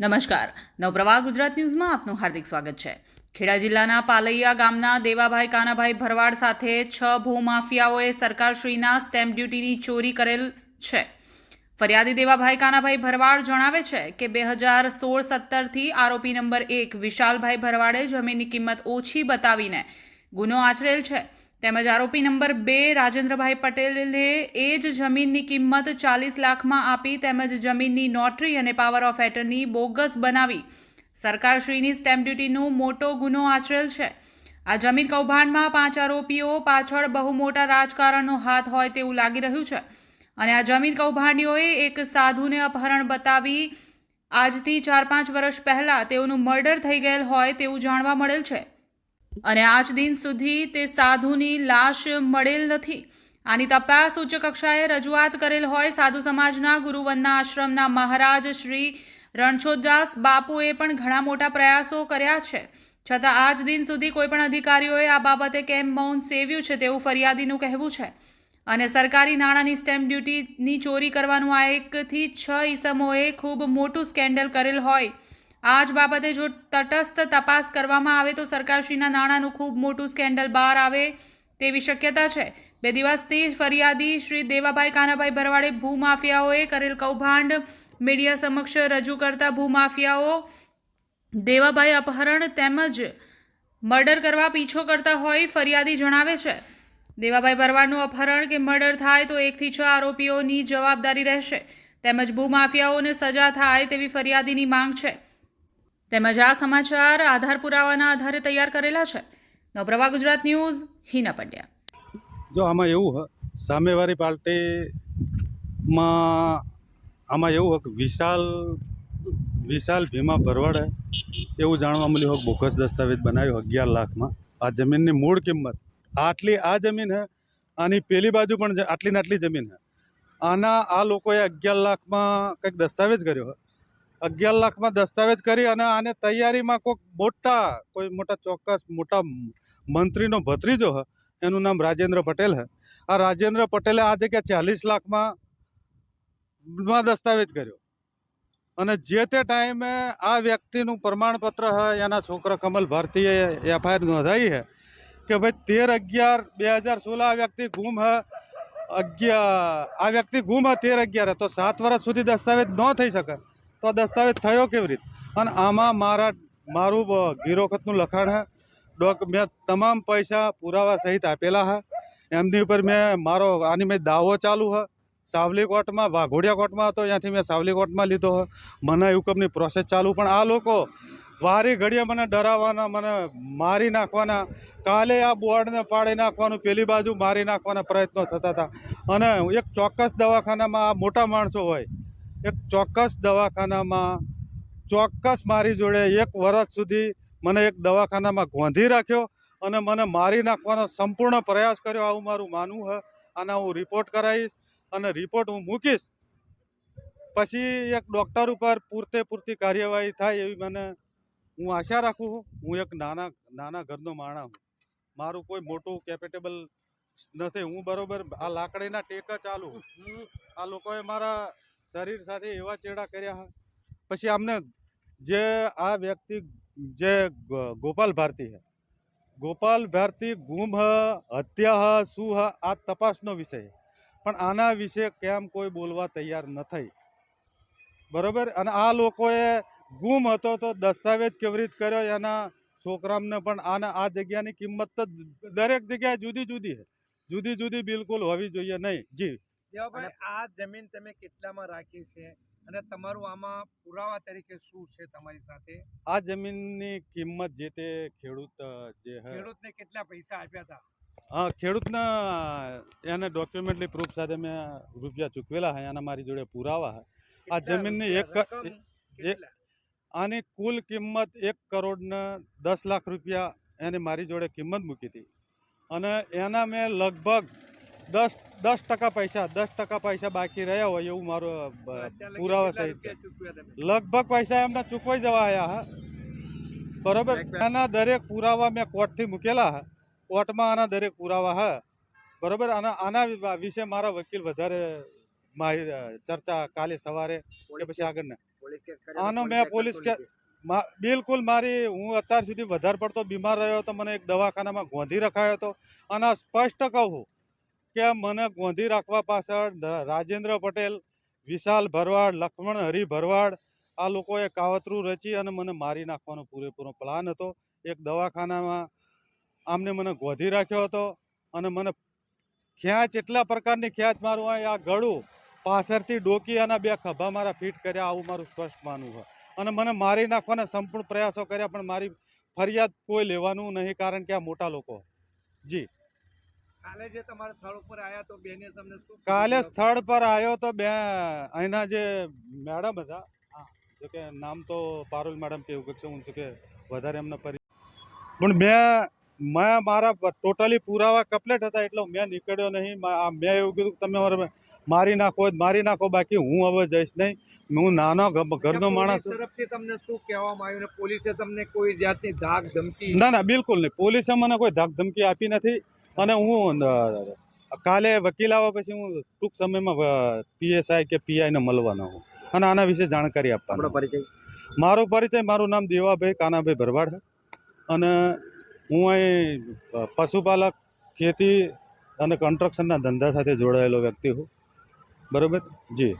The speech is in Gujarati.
નમસ્કાર. નવપ્રવાહ ગુજરાત ન્યૂઝમાં આપનું હાર્દિક સ્વાગત છે. ખેડા જિલ્લાના પાલૈયા ગામના દેવાભાઈ કાનાભાઈ ભરવાડ સાથે છ ભૂમાફિયાઓએ સરકારશ્રીના સ્ટેમ્પ ડ્યુટીની ચોરી કરેલ છે. ફરિયાદી દેવાભાઈ કાનાભાઈ ભરવાડ જણાવે છે કે બે હજાર સોળ સત્તરથી આરોપી નંબર એક વિશાલભાઈ ભરવાડે જમીનની કિંમત ઓછી બતાવીને ગુનો આચરેલ છે. તેમજ આરોપી નંબર બે રાજેન્દ્રભાઈ પટેલે એ જ જમીનની કિંમત ચાલીસ લાખમાં આપી તેમજ જમીનની નોટરી અને પાવર ઓફ એટર્ની બોગસ બનાવી. સરકારશ્રીની સ્ટેમ્પ ડ્યુટીનું મોટો ગુનો આચરેલ છે. આ જમીન કૌભાંડમાં પાંચ આરોપીઓ પાછળ બહુ મોટા રાજકારણનો હાથ હોય તેવું લાગી રહ્યું છે. અને આ જમીન કૌભાંડીઓએ એક સાધુને અપહરણ બતાવી આજથી ચાર પાંચ વર્ષ પહેલાં તેઓનું મર્ડર થઈ ગયેલ હોય તેવું જાણવા મળેલ છે. અને આજ દિન સુધી તે સાધુની લાશ મળેલ નથી. આની તપાસ ઉચ્ચ કક્ષાએ રજૂઆત કરેલ હોય સાધુ સમાજના ગુરુવનના આશ્રમના મહારાજ શ્રી રણછોદાસ બાપુએ પણ ઘણા મોટા પ્રયાસો કર્યા છે. છતાં આજ દિન સુધી કોઈપણ અધિકારીઓએ આ બાબતે કેમ મૌન સેવ્યું છે તેવું ફરિયાદીનું કહેવું છે. અને સરકારી નાણાંની સ્ટેમ્પ ડ્યુટીની ચોરી કરવાનું આ એકથી છ ઈસમોએ ખૂબ મોટું સ્કેન્ડલ કરેલ હોય આ જ બાબતે જો તટસ્થ તપાસ કરવામાં આવે તો સરકારશ્રીના નાણાંનું ખૂબ મોટું સ્કેન્ડલ બહાર આવે તેવી શક્યતા છે. બે દિવસથી ફરિયાદી શ્રી દેવાભાઈ કાનાભાઈ ભરવાડે ભૂમાફિયાઓએ કરેલ કૌભાંડ મીડિયા સમક્ષ રજૂ કરતા ભૂમાફિયાઓ દેવાભાઈ અપહરણ તેમજ મર્ડર કરવા પીછો કરતા હોય ફરિયાદી જણાવે છે. દેવાભાઈ ભરવાડનું અપહરણ કે મર્ડર થાય તો એકથી છ આરોપીઓની જવાબદારી રહેશે. તેમજ ભૂમાફિયાઓને સજા થાય તેવી ફરિયાદીની માંગ છે. તેમજ આ સમાચાર આધાર પુરાવાના આધારે તૈયાર કરેલા છે. નવપ્રભા ગુજરાત ન્યૂઝ, હિના પંડ્યા. જો આમાં એવું સામેવાળી પાર્ટીમાં આમાં એવું હોય કે વિશાલ વિશાલ ભીમા ભરવાડે એવું જાણવા મળ્યું હોય બોકસ દસ્તાવેજ બનાવ્યો અગિયાર લાખમાં. આ જમીનની મૂળ કિંમત. આટલી, આ જમીન હે, આની પેલી બાજુ પણ આટલી ને આટલી જમીન હે. આના, આ લોકોએ અગિયાર લાખમાં કંઈક દસ્તાવેજ કર્યો હોય અગિયાર લાખમાં દસ્તાવેજ કરી અને આને તૈયારીમાં કોઈક મોટા, કોઈ મોટા ચોક્કસ મોટા મંત્રીનો ભત્રીજો હ, એનું નામ રાજેન્દ્ર પટેલ હે. આ રાજેન્દ્ર પટેલે આ જગ્યા ચાલીસ લાખમાં દસ્તાવેજ કર્યો. અને જે તે ટાઈમે આ વ્યક્તિનું પ્રમાણપત્ર હે, એના છોકરા કમલ ભારતીએ એફઆઈઆર નોંધાવી હે, કે ભાઈ તેર અગિયાર બે હજાર સોળ આ વ્યક્તિ ગુમ હે અગિયાર આ વ્યક્તિ ગુમ હે તેર અગિયાર, તો સાત વર્ષ સુધી દસ્તાવેજ ન થઈ શકે. તો આ દસ્તાવેજ થયો કેવી રીતે? અને આમાં મારા, મારું ગીરોખતનું લખાણ હે. ડોક, મેં તમામ પૈસા પુરાવા સહિત આપેલા હે. એમની ઉપર મેં મારો, આની મેં દાવો ચાલુ હ. સાવલી કોર્ટમાં, વાઘોડિયા કોર્ટમાં હતો, ત્યાંથી મેં સાવલી કોર્ટમાં લીધો છે મને હુકમની પ્રોસેસ ચાલુ. પણ આ લોકો વારી ઘડીએ મને ડરાવવાના, મને મારી નાખવાના. કાલે આ બોર્ડને પાડી નાખવાનું, પેલી બાજુ મારી નાખવાના પ્રયત્નો થતા હતા. અને એક ચોક્કસ દવાખાનામાં આ મોટા માણસો હોય એક ચોક્કસ દવાખાનામાં ચોક્કસ મારી જોડે એક વર્ષ સુધી મને એક દવાખાનામાં ગોંધી રાખ્યો અને મને મારી નાખવાનો સંપૂર્ણ પ્રયાસ કર્યો. આવું મારું માનવું છે આના હું રિપોર્ટ કરાવીશ અને રિપોર્ટ હું મૂકીશ. પછી એક ડૉક્ટર ઉપર પૂરતે પૂરતી કાર્યવાહી થાય એવી મને હું આશા રાખું છું. હું એક નાના નાના ઘરનો માણસ હું. મારું કોઈ મોટું કેપેટેબલ નથી. હું બરોબર આ લાકડીના ટેક ચાલુ. આ લોકોએ મારા શરીર સાથે એવા ચેડા કર્યા પછી આમને જે આ વ્યક્તિ, જે ગોપાલ ભારતી હે. ગોપાલ ભારતી ગુમ હ, હત્યા હ, શું હ, આ તપાસનો વિષય પણ આના વિશે કેમ કોઈ બોલવા તૈયાર ન થઈ બરોબર? અને આ લોકોએ ગુમ હતો તો દસ્તાવેજ કેવી રીતે કર્યો? એના છોકરામને પણ આના, આ જગ્યાની કિંમત તો દરેક જગ્યાએ જુદી જુદી છે જુદી જુદી બિલકુલ હોવી જોઈએ નહીં. જી. દેવાભાઈ આ જમીન તમે કેટલામાં રાખી છે અને તમારું આમાં પુરાવા તરીકે શું છે તમારી સાથે? આ જમીનની કિંમત જે તે ખેડૂત જે ખેડૂતને કેટલા પૈસા આપ્યા હતા? હા ખેડૂતના એને ડોક્યુમેન્ટલી પ્રૂફ સાથે મેં રૂપિયા ચૂકવેલા છે એના મારી જોડે પુરાવા હા. આ જમીનની એક? આની કુલ કિંમત એક કરોડના દસ લાખ રૂપિયા એને મારી જોડે કિંમત મૂકી હતી. અને એના મેં લગભગ દસ દસ ટકા પૈસા દસ ટકા પૈસા બાકી રહ્યા હોય એવું મારો પુરાવા સહિત છે? લગભગ પૈસા એમને ચૂકવાઈ જવા આવ્યા હા. બરોબર? આના દરેક પુરાવા મેં કોર્ટથી મૂકેલા હા. કોર્ટમાં આના દરેક પુરાવા હા. બરોબર? અને આના વિશે મારા વકીલ વધારે માહિતી ચર્ચા કાલે સવારે કે પછી આગળના. આનો મેં પોલીસ કે- બિલકુલ મારી હું અત્યાર સુધી વધારે પડતો બીમાર રહ્યો હતો મને એક દવાખાનામાં ગોંધી રખાયો હતો. અને સ્પષ્ટ કહું કે મને ગોંધી રાખવા પાછળ રાજેન્દ્ર પટેલ, વિશાલ ભરવાડ, લક્ષ્મણ હરિ ભરવાડ, આ લોકોએ કાવતરું રચી અને મને મારી નાખવાનો પૂરેપૂરો પ્લાન હતો. એક દવાખાનામાં આમને મને ગોંધી રાખ્યો હતો અને મને ખેંચ એટલા પ્રકારની ખેંચ મારું આ આ ગળું પાછળથી ડોકી અને બે ખભા મારા ફિટ કર્યા, આવું મારું સ્પષ્ટ માનવું હોય. અને મને મારી નાખવાના સંપૂર્ણ પ્રયાસો કર્યા, પણ મારી ફરિયાદ કોઈ લેવાનું નહીં, કારણ કે આ મોટા લોકો. જી. કાલે જે તમારા સ્થળ ઉપર આવ્યા તો બેને તમને શું કાલે સ્થળ પર આવ્યો તો બે અહીંના જે મેડમ હતા હા, જો કે નામ તો પારુલ મેડમ કે એવું છે હું તો કે વધારે એમને પરિ પણ મેં મેં મારા ટોટલી પુરાવા કમ્પ્લેટ હતા એટલે મેં નીકળ્યો નહીં. મેં એવું કીધું કે તમે મારે મારી નાખો મારી નાખો બાકી હું હવે જઈશ નહીં. હું નાનો ઘરનો માણસ તરફથી તમને શું કહેવામાં આવ્યું ને પોલીસે તમને કોઈ જાતની ધાક ધમકી ના ના બિલકુલ નહીં. પોલીસે મને કોઈ ધાક ધમકી આપી નથી. અને હું કાલે વકીલ આવ્યા પછી હું ટૂંક સમયમાં પીએસઆઈ કે પીઆઈને મળવાનો હું અને આના વિશે જાણકારી આપવાનો પરિચય? મારો પરિચય મારું નામ દેવાભાઈ કાનાભાઈ ભરવાડ છે. અને હું અહીં પશુપાલક ખેતી અને કન્સ્ટ્રક્શનના ધંધા સાથે જોડાયેલો વ્યક્તિ હું બરાબર? જી.